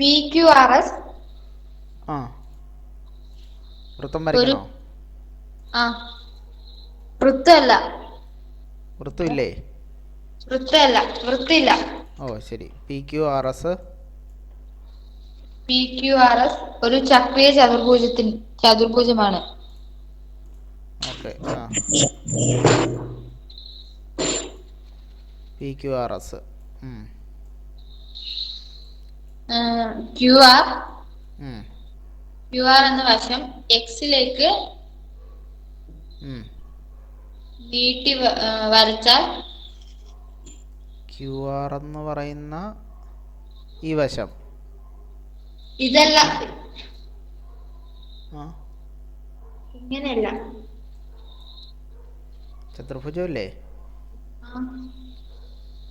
P Q R S ആ. വൃത്തം വരയ്ക്കണോ? ആ. വൃത്തമല്ല. വൃത്തമില്ലേ? വൃത്തമല്ല. വൃത്തില്ല ഓ ശരി. P Q R S P Q R S ഒരു ചക്രീയ ചതുർഭുജത്തിന് ചതുർഭുജമാണ്. ഓക്കെ ആ. P Q R S Q R Q R എന്ന വശം എക്സിലേക്ക്. നീട്ടി വരച്ചാൽ ക്യു ആർ എന്ന് പറയുന്ന ഈ വശം. ഇതല്ല. ഇങ്ങനെയല്ല. ചതുർഭുജം ആ, ഉം.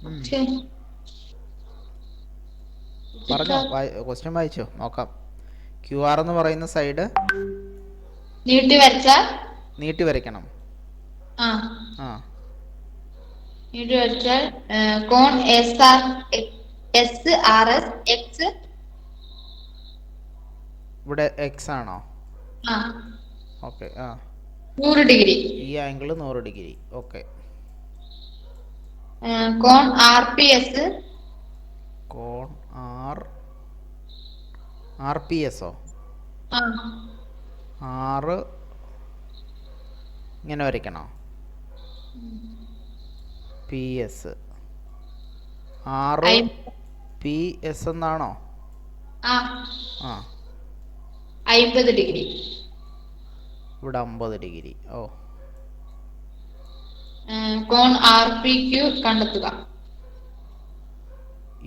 പക്ഷേ പറഞ്ഞോ ക്വസ്റ്റ്യൻ വായിച്ചോ നോക്കാം. ക്യു ആർ എന്ന് പറയുന്ന സൈഡ് നീട്ടി വരച്ച? നീട്ടി വരയ്ക്കണം. ആ. ആ. നീട്ടി വരച്ചാൽ കോൺ S R S R S X ഇവിടെ എക്സ് ആണോ? ആ. ഓക്കേ ആ. നൂറ് ഡിഗ്രി. ഈ ആംഗിൾ നൂറ് ഡിഗ്രി. ഓക്കെ കോൺ ആർ പി എസ് കോൺ ആർ ആർ പി എസോ? ആ. ആറ് ഇങ്ങനെ വരയ്ക്കണോ? P S. R P S എന്നാണോ? അയ്പത് ഡിഗ്രി. ഇവിടെ അമ്പത് ഡിഗ്രി. ഓ. കോൺ ആർ പി ക്യൂ കണ്ടെത്തുക.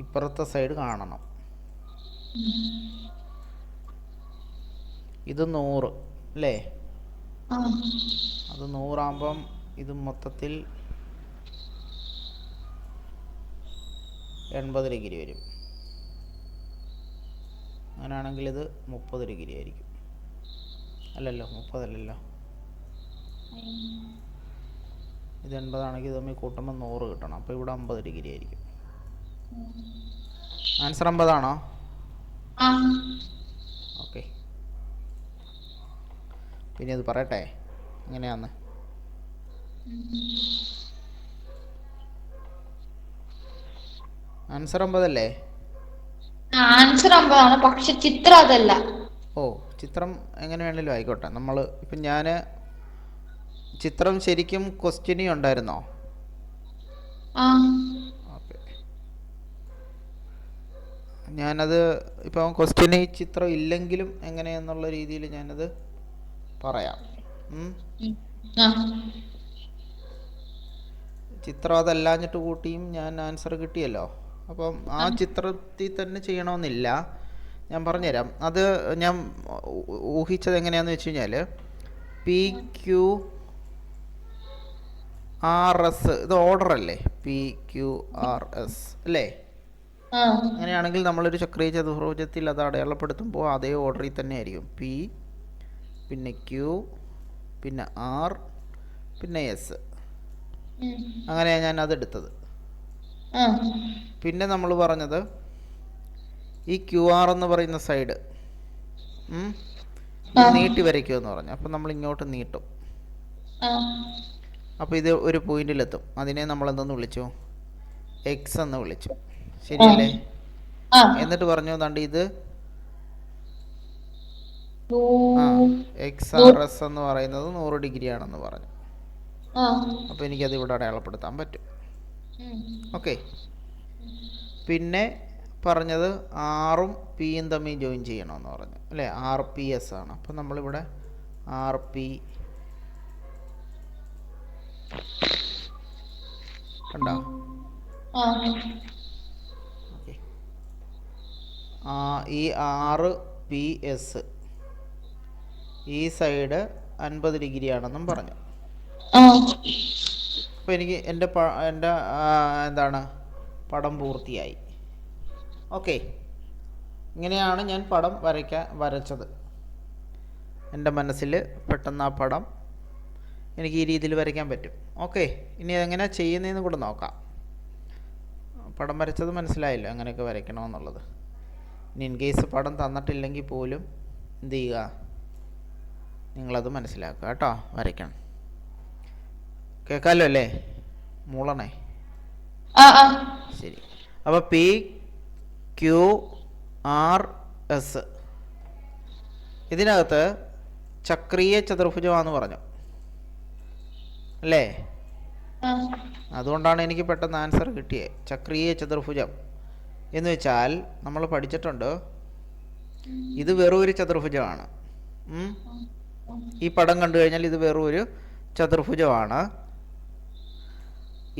ഇപ്പുറത്തെ സൈഡ് കാണണം. ഇത് നൂറ് അല്ലേ? അത് നൂറാകുമ്പം ഇത് മൊത്തത്തിൽ എൺപത് ഡിഗ്രി വരും. അങ്ങനെയാണെങ്കിൽ ഇത് മുപ്പത് ഡിഗ്രി ആയിരിക്കും. അല്ലല്ലോ മുപ്പതല്ലല്ലോ ഇത് എൺപതാണെങ്കിൽ ഇത് തമ്മിൽ കൂട്ടുമ്പോൾ നൂറ് കിട്ടണം. അപ്പോൾ ഇവിടെ അമ്പത് ഡിഗ്രി ആയിരിക്കും. ആൻസർ അമ്പതാണോ? ഓക്കെ പിന്നെ അത് പറയട്ടെ. എങ്ങനെയാന്ന് ആൻസർ അമ്പതല്ലേ? ആൻസർ അമ്പതാണ്. പക്ഷെ ചിത്രം അതല്ല. ഓ ചിത്രം എങ്ങനെ വേണേലും ആയിക്കോട്ടെ. നമ്മൾ ഇപ്പം ഞാൻ ചിത്രം ശരിക്കും ക്വസ്റ്റ്യനി ഉണ്ടായിരുന്നോ ആ ഓക്കെ ഞാനത് ഇപ്പം ഈ ചിത്രം ഇല്ലെങ്കിലും എങ്ങനെയെന്നുള്ള രീതിയിൽ ഞാനത് പറയാം. ചിത്രം അതല്ലാഞ്ഞിട്ട് കൂട്ടിയും ഞാൻ ആൻസർ കിട്ടിയല്ലോ. അപ്പം ആ ചിത്രത്തിൽ തന്നെ ചെയ്യണമെന്നില്ല ഞാൻ പറഞ്ഞുതരാം. അത് ഞാൻ ഊഹിച്ചത് എങ്ങനെയാണെന്ന് വെച്ച് കഴിഞ്ഞാൽ പി ക്യു ആർ എസ് ഇത് ഓർഡർ അല്ലേ? പി ക്യു ആർ എസ് അല്ലേ? ആ. അങ്ങനെയാണെങ്കിൽ നമ്മളൊരു ചക്രീയ ചതുർഭുജത്തിൽ അത് അടയാളപ്പെടുത്തുമ്പോൾ അതേ ഓർഡറിൽ തന്നെ ആയിരിക്കും. പി പിന്നെ ക്യു പിന്നെ ആർ പിന്നെ എസ് ഉം. അങ്ങനെയാണ് ഞാൻ അത് എടുത്തത്. ആ. പിന്നെ നമ്മൾ പറഞ്ഞത് ഈ ക്യു ആർ എന്ന് പറയുന്ന സൈഡ് ആ. നീട്ടി വരയ്ക്കുമെന്ന് പറഞ്ഞു. അപ്പം നമ്മൾ ഇങ്ങോട്ട് നീട്ടും. ആ. അപ്പോൾ ഇത് ഒരു പോയിന്റിലെത്തും അതിനെ നമ്മൾ എന്തെന്ന് വിളിച്ചു? എക്സ് എന്ന് വിളിച്ചു. ശരിയല്ലേ? എന്നിട്ട് പറഞ്ഞു ദാണ്ട് ഇത് എക്സ് ആർ എസ് എന്ന് പറയുന്നത് നൂറ് ഡിഗ്രി ആണെന്ന് പറഞ്ഞു അപ്പൊ എനിക്കത് ഇവിടെ അടയാളപ്പെടുത്താൻ പറ്റും. ഓക്കെ. പിന്നെ പറഞ്ഞത് ആറും പിയും തമ്മിൽ ജോയിൻ ചെയ്യണമെന്ന് പറഞ്ഞു. അല്ലേ? ആർ പി എസ് ആണ്. അപ്പം നമ്മളിവിടെ ആർ പി കണ്ടോ? ഈ ആറ് പി എസ് ഈ സൈഡ് അൻപത് ഡിഗ്രി ആണെന്നും പറഞ്ഞു. അപ്പോൾ എനിക്ക് എന്റെ എന്റെ എന്താണ്? പടം പൂർത്തിയായി. ഓക്കെ. ഇങ്ങനെയാണ് ഞാൻ പടം വരയ്ക്കാൻ വരച്ചത്. എന്റെ മനസ്സിൽ പെട്ടെന്ന് ആ പടം എനിക്ക് ഈ രീതിയിൽ വരയ്ക്കാൻ പറ്റും. ഓക്കെ. ഇനി അതെങ്ങനെയാണ് ചെയ്യുന്നതെന്ന് കൂടെ നോക്കാം. പടം വരച്ചത് മനസ്സിലായല്ലോ എങ്ങനെയൊക്കെ വരയ്ക്കണമെന്നുള്ളത്. ഇനി ഇൻ കേസ് പടം തന്നിട്ടില്ലെങ്കിൽ പോലും എന്ത് ചെയ്യുക? നിങ്ങളത് മനസ്സിലാക്കുക കേട്ടോ വരയ്ക്കണം. കേൾക്കാമല്ലോ അല്ലേ? മൂളണേ. ശരി. അപ്പോൾ പി ക്യു ആർ എസ്. ഇതിനകത്ത് ചക്രീയ ചതുർഭുജമാണെന്ന് പറഞ്ഞു. അല്ലേ? അതുകൊണ്ടാണ് എനിക്ക് പെട്ടെന്ന് ആൻസർ കിട്ടിയത് ചക്രീയ ചതുർഭുജം. എന്ന് വെച്ചാൽ നമ്മൾ പഠിച്ചിട്ടുണ്ട്. ഇത് വെറും ഒരു ചതുർഭുജമാണ് ഈ പടം കണ്ടു കഴിഞ്ഞാൽ ഇത് വെറും ഒരു ചതുർഭുജമാണ്.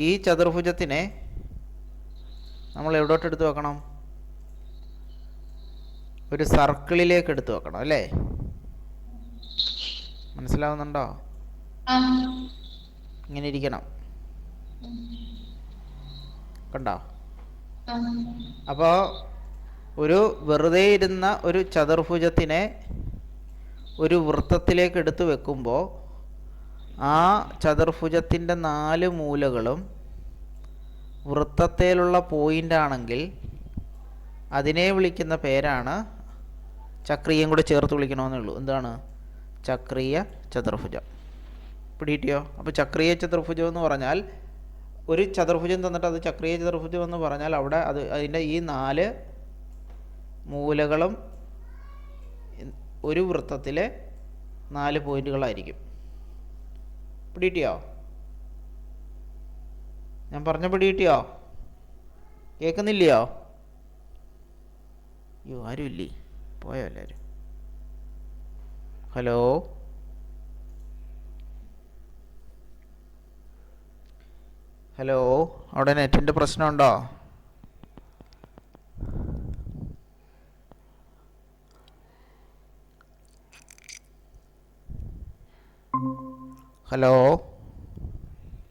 ഈ ചതുർഭുജത്തിനെ നമ്മൾ എവിടോട്ട് എടുത്തു വെക്കണം? ഒരു സർക്കിളിലേക്ക് എടുത്തു വെക്കണം അല്ലേ? മനസ്സിലാവുന്നുണ്ടോ? ഇങ്ങനെ ഇരിക്കണം. കണ്ടോ? അപ്പോൾ ഒരു വെറുതെ ഇരുന്ന ഒരു ചതുർഭുജത്തിനെ ഒരു വൃത്തത്തിലേക്ക് എടുത്തു വെക്കുമ്പോൾ ആ ചതുർഭുജത്തിന്റെ നാല് മൂലകളും വൃത്തത്തിലുള്ള പോയിന്റ് ആണെങ്കിൽ അതിനെ വിളിക്കുന്ന പേരാണ് ചക്രീയം കൂടെ ചേർത്ത് വിളിക്കണമെന്നുള്ളൂ. എന്താണ്? ചക്രീയ ചതുർഭുജം. പിടിയിട്ടിയോ അപ്പോൾ ചക്രീയ ചതുർഭുജം എന്ന് പറഞ്ഞാൽ ഒരു ചതുർഭുജം തന്നിട്ട് അത് ചക്രീയ ചതുർഭുജം എന്ന് പറഞ്ഞാൽ അവിടെ അത് അതിന്റെ ഈ നാല് മൂലകളും ഒരു വൃത്തത്തിലെ നാല് പോയിന്റുകളായിരിക്കും. പിടിയിട്ടിയോ ഞാൻ പറഞ്ഞ പിടിയിട്ടിയോ കേൾക്കുന്നില്ലയോ? അയ്യോ ആരുമില്ലേ? പോയോ എല്ലാവരും? ഹലോ? ഹലോ അവിടെ നെറ്റിന്റെ പ്രശ്നമുണ്ടോ? ഹലോ?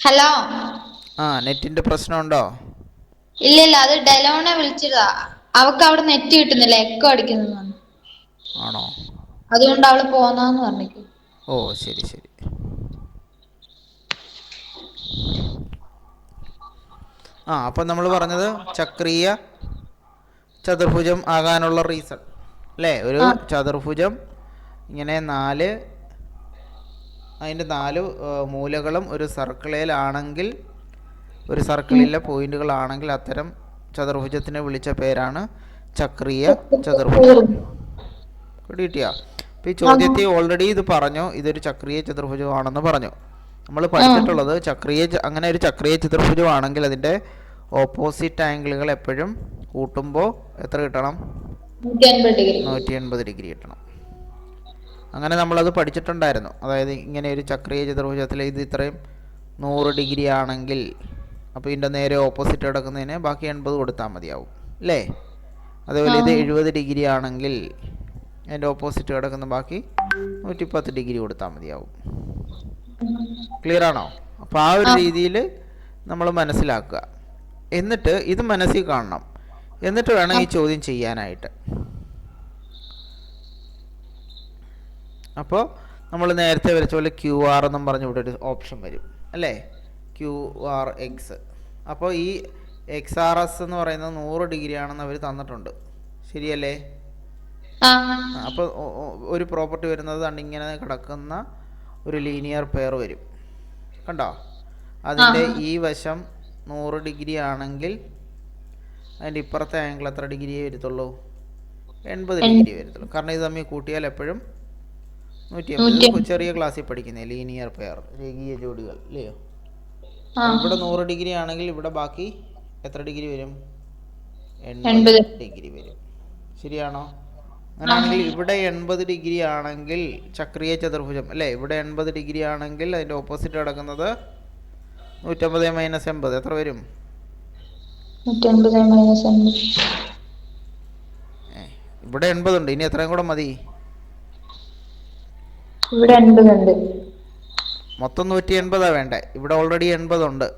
ഹലോ? ആ നെറ്റിന്റെ പ്രശ്നമുണ്ടോ? ഇല്ല ഇല്ല അത് ഡെലോണെ വിളിച്ചതാ. അവക്ക് അവിടെ നെറ്റ് കിട്ടുന്നില്ല എക്കോ അടിക്കുന്നു ആണോ? അതുകൊണ്ട് അവൾ പോന്നാന്ന് പറഞ്ഞു ഓ ശരി ശരി. ആ അപ്പം നമ്മൾ പറഞ്ഞത് ചക്രീയ ചതുർഭുജം ആകാനുള്ള റീസൺ അല്ലേ ഒരു. ചതുർഭുജം ഇങ്ങനെ നാല് അതിന്റെ നാല് മൂലകളും ഒരു സർക്കിളിലാണെങ്കിൽ ഒരു സർക്കിളിലെ പോയിന്റുകളാണെങ്കിൽ അത്തരം ചതുർഭുജത്തിനെ വിളിച്ച പേരാണ് ചക്രീയ ചതുർഭുജം. കിട്ടിയാ അപ്പം ഈ ചോദ്യത്തിൽ ഓൾറെഡി ഇത് പറഞ്ഞു ഇതൊരു ചക്രീയ ചതുർഭുജമാണെന്ന് പറഞ്ഞു. നമ്മൾ പഠിച്ചിട്ടുള്ളത് ചക്രീയ അങ്ങനെ ഒരു ചക്രീയ ചതുർഭുജമാണെങ്കിൽ അതിന്റെ ഓപ്പോസിറ്റ് ആംഗിളുകൾ എപ്പോഴും കൂട്ടുമ്പോൾ എത്ര കിട്ടണം? നൂറ്റി എൺപത് ഡിഗ്രി കിട്ടണം. അങ്ങനെ നമ്മളത് പഠിച്ചിട്ടുണ്ടായിരുന്നു. അതായത് ഇങ്ങനെ ഒരു ചക്രീയ ചതുർഭുജത്തിൽ ഇത് ഇത്രയും നൂറ് ഡിഗ്രി ആണെങ്കിൽ അപ്പോൾ ഇതിന്റെ നേരെ ഓപ്പോസിറ്റ് കിടക്കുന്നതിന് ബാക്കി എൺപത് കൊടുത്താൽ മതിയാവും. അല്ലേ അതുപോലെ ഇത് എഴുപത് ഡിഗ്രി ആണെങ്കിൽ അതിന്റെ ഓപ്പോസിറ്റ് കിടക്കുന്ന ബാക്കി നൂറ്റിപ്പത്ത് ഡിഗ്രി കൊടുത്താൽ മതിയാവും. ക്ലിയർ ആണോ? അപ്പോൾ ആ ഒരു രീതിയിൽ നമ്മൾ മനസ്സിലാക്കുക. എന്നിട്ട് ഇത് മനസ്സിൽ കാണണം. എന്നിട്ട് വേണം ഈ ചോദ്യം ചെയ്യാനായിട്ട്. അപ്പോൾ നമ്മൾ നേരത്തെ വരച്ച പോലെ ക്യു ആർ എന്നും പറഞ്ഞ് ഇവിടെ ഒരു ഓപ്ഷൻ വരും. അല്ലേ? ക്യു ആർ എക്സ് അപ്പോൾ ഈ എക്സ് ആർ എസ് എന്ന് പറയുന്നത് നൂറ് ഡിഗ്രി ആണെന്ന് അവർ തന്നിട്ടുണ്ട്. ശരിയല്ലേ? അപ്പോൾ ഒരു പ്രോപ്പർട്ടി വരുന്നത് കണ്ട് ഇങ്ങനെ കിടക്കുന്ന ഒരു ലീനിയർ പെയർ വരും. കണ്ടോ? അതിന്റെ ഈ വശം നൂറ് ഡിഗ്രി ആണെങ്കിൽ അതിന്റെ ഇപ്പുറത്തെ ആംഗിൾ എത്ര ഡിഗ്രിയേ വരത്തുള്ളൂ? എൺപത് ഡിഗ്രി വരത്തുള്ളൂ. കാരണം ഇത് തമ്മിൽ കൂട്ടിയാൽ എപ്പോഴും നൂറ്റി എൺപത് ചെറിയ ക്ലാസ്സിൽ പഠിക്കുന്നത് ലീനിയർ പെയർ രേഖീയ ജോഡികൾ ഇല്ലയോ ഇവിടെ നൂറ് ഡിഗ്രി ആണെങ്കിൽ ഇവിടെ ബാക്കി എത്ര ഡിഗ്രി വരും. എൺപത് ഡിഗ്രി വരും. ശരിയാണോ? അങ്ങനെയാണെങ്കിൽ ഇവിടെ എൺപത് ഡിഗ്രി ആണെങ്കിൽ ചക്രീയ ചതുർഭുജം. അല്ലേ? ഇവിടെ എൺപത് ഡിഗ്രി ആണെങ്കിൽ അതിന്റെ ഓപ്പോസിറ്റ് കിടക്കുന്നത് നൂറ്റമ്പത് മൈനസ് എൺപത്. എത്ര വരും? ഇവിടെ എൺപതുണ്ട് ഇനി എത്രയും കൂടെ മതി? ഇവിടെ മൊത്തം നൂറ്റി എൺപതാ വേണ്ടേ? ഇവിടെ ഓൾറെഡി എൺപതുണ്ട്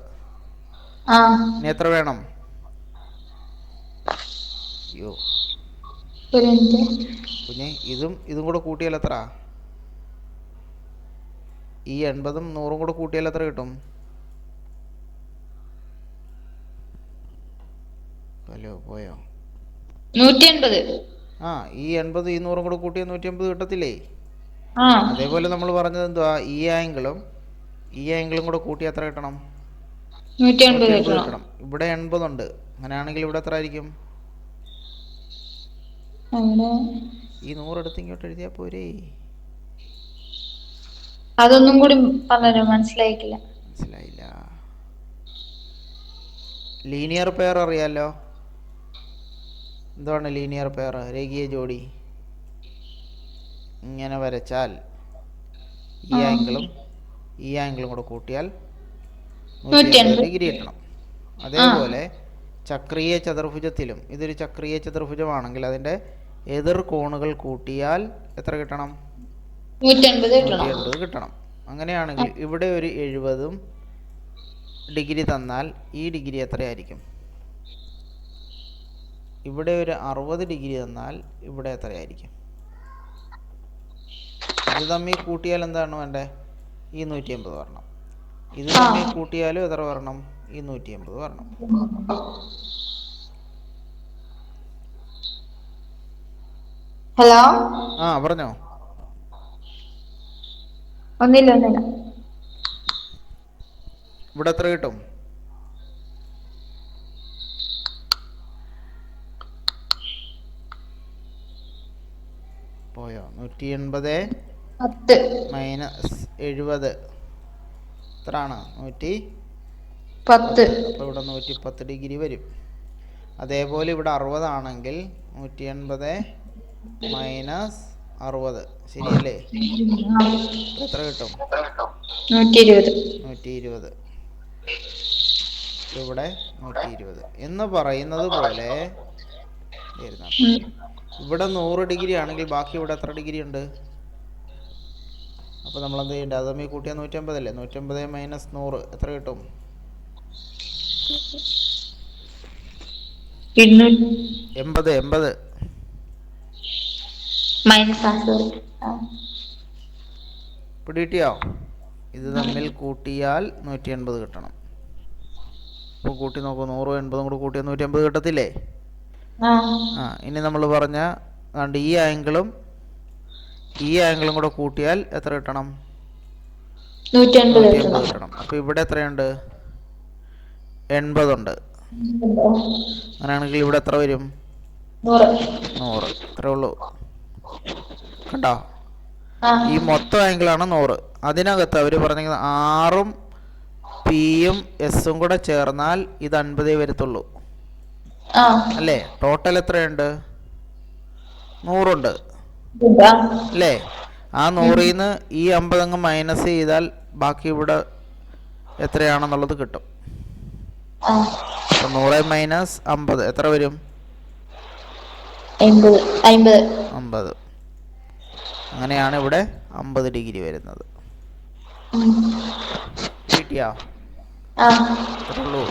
ഇനി എത്ര വേണം? അയ്യോ. കുഞ്ഞെ ഇതും ഇതും കൂടെ കൂട്ടിയാൽ എത്ര ഈ എൺപതും നൂറും കൂടെ കൂട്ടിയാൽ എത്ര കിട്ടും? ഹലോ പോയോ? ആ ഈ എൺപത് ഈ നൂറും കൂടെ കൂട്ടിയാൽ നൂറ്റി അമ്പത് കിട്ടത്തില്ലേ അതേപോലെ നമ്മൾ പറഞ്ഞത് എന്തുവാ? ഈ ആംഗിളും ഈ ആംഗിളും കൂടെ കൂട്ടി എത്ര കിട്ടണം. ഇവിടെ എൺപതുണ്ട്. അങ്ങനെയാണെങ്കിൽ ഇവിടെ എത്ര ആയിരിക്കും? അവിടെ ഈ നൂറെടുത്ത് ഇങ്ങോട്ട് എഴുതിയാ പോരേ? അതൊന്നും കൂടി പറഞ്ഞു മനസ്സിലായിട്ടില്ല. മനസ്സിലായില്ല. ലീനിയർ പെയർ അറിയാലോ? എന്താണ് ലീനിയർ പെയർ? രേഖീയ ജോഡി. ഇങ്ങനെ വരച്ചാൽ ഈ. ആംഗിളും ഈ ആംഗിളും കൂടെ കൂട്ടിയാൽ ഡിഗ്രി കിട്ടണം. അതേപോലെ ചക്രീയ ചതുർഭുജത്തിലും ഇതൊരു ചക്രീയ ചതുർഭുജമാണെങ്കിൽ അതിന്റെ എതിർ കോണുകൾ കൂട്ടിയാൽ എത്ര കിട്ടണം? നൂറ്റി അൻപത് നൂറ്റി കിട്ടണം. അങ്ങനെയാണെങ്കിൽ ഇവിടെ ഒരു എഴുപതും ഡിഗ്രി തന്നാൽ ഈ ഡിഗ്രി എത്രയായിരിക്കും? ഇവിടെ ഒരു അറുപത് ഡിഗ്രി തന്നാൽ ഇവിടെ എത്രയായിരിക്കും? ഇത് തമ്മിൽ കൂട്ടിയാൽ എന്താണ് വേണ്ടേ? ഈ നൂറ്റി അമ്പത് വരണം. ഇത്. തമ്മിൽ കൂട്ടിയാലും എത്ര വരണം? ഈ നൂറ്റി അമ്പത് വരണം. ഹലോ? ആ പറഞ്ഞോ. ഒന്നില്ല ഒന്നില്ല. ഇവിടെ എത്ര കിട്ടും? പോയോ? നൂറ്റി എൺപത് പത്ത്. മൈനസ് എഴുപത്. എത്രയാണ് നൂറ്റി? പത്ത്. അപ്പോൾ ഇവിടെ നൂറ്റി പത്ത് ഡിഗ്രി വരും. അതേപോലെ ഇവിടെ അറുപതാണെങ്കിൽ നൂറ്റി എൺപത് മൈനസ് അറുപത്. ശരിയല്ലേ? എത്ര കിട്ടും? നൂറ്റി ഇരുപത് ഇവിടെ നൂറ്റി ഇരുപത് എന്ന് പറയുന്നത് പോലെ. ഇവിടെ നൂറ് ഡിഗ്രി ആണെങ്കിൽ ബാക്കി ഇവിടെ എത്ര ഡിഗ്രി ഉണ്ട്? അപ്പോൾ നമ്മൾ എന്ത് ചെയ്യണ്ട? അത് തമ്മിൽ കൂട്ടിയാൽ നൂറ്റമ്പതല്ലേ നൂറ്റമ്പത് മൈനസ് നൂറ് എത്ര കിട്ടും? എൺപത് എൺപത്. മൈനസ് ആ. സോറി പിടികിട്ടിയോ? ഇത് തമ്മിൽ കൂട്ടിയാൽ നൂറ്റി എൺപത് കിട്ടണം. അപ്പോൾ കൂട്ടി നോക്കൂ നൂറും എൺപതും കൂടെ കൂട്ടിയാൽ നൂറ്റി എൺപത് കിട്ടത്തില്ലേ? ആ. ഇനി നമ്മൾ പറഞ്ഞ കണ്ട് ഈ ആംഗിളും ഈ ആംഗിളും കൂടെ കൂട്ടിയാൽ എത്ര കിട്ടണം? നൂറ്റി എൺപത് കിട്ടണം. അപ്പോൾ ഇവിടെ എത്രയുണ്ട്? എൺപതുണ്ട്. അങ്ങനെയാണെങ്കിൽ ഇവിടെ എത്ര വരും? നൂറ്. നൂറ്. അത്രേ ഉള്ളൂ. കണ്ടോ ഈ മൊത്തം ആംഗിളാണ് നൂറ്. അതിനകത്ത് അവർ പറഞ്ഞിരിക്കുന്നത് ആറും പിയും എസും കൂടെ ചേർന്നാൽ ഇത് അൻപതേ വരത്തുള്ളൂ. അല്ലേ? ടോട്ടൽ എത്രയുണ്ട്? നൂറുണ്ട്. അല്ലേ? ആ നൂറിൽ നിന്ന് ഈ അമ്പതങ്ങ് മൈനസ് ചെയ്താൽ ബാക്കി ഇവിടെ എത്രയാണെന്നുള്ളത് കിട്ടും. നൂറ് മൈനസ് അമ്പത്. എത്ര വരും? അമ്പത്. അങ്ങനെയാണ് ഇവിടെ അമ്പത് ഡിഗ്രി വരുന്നത്. കിട്ടിയോ? ഉള്ളൂ.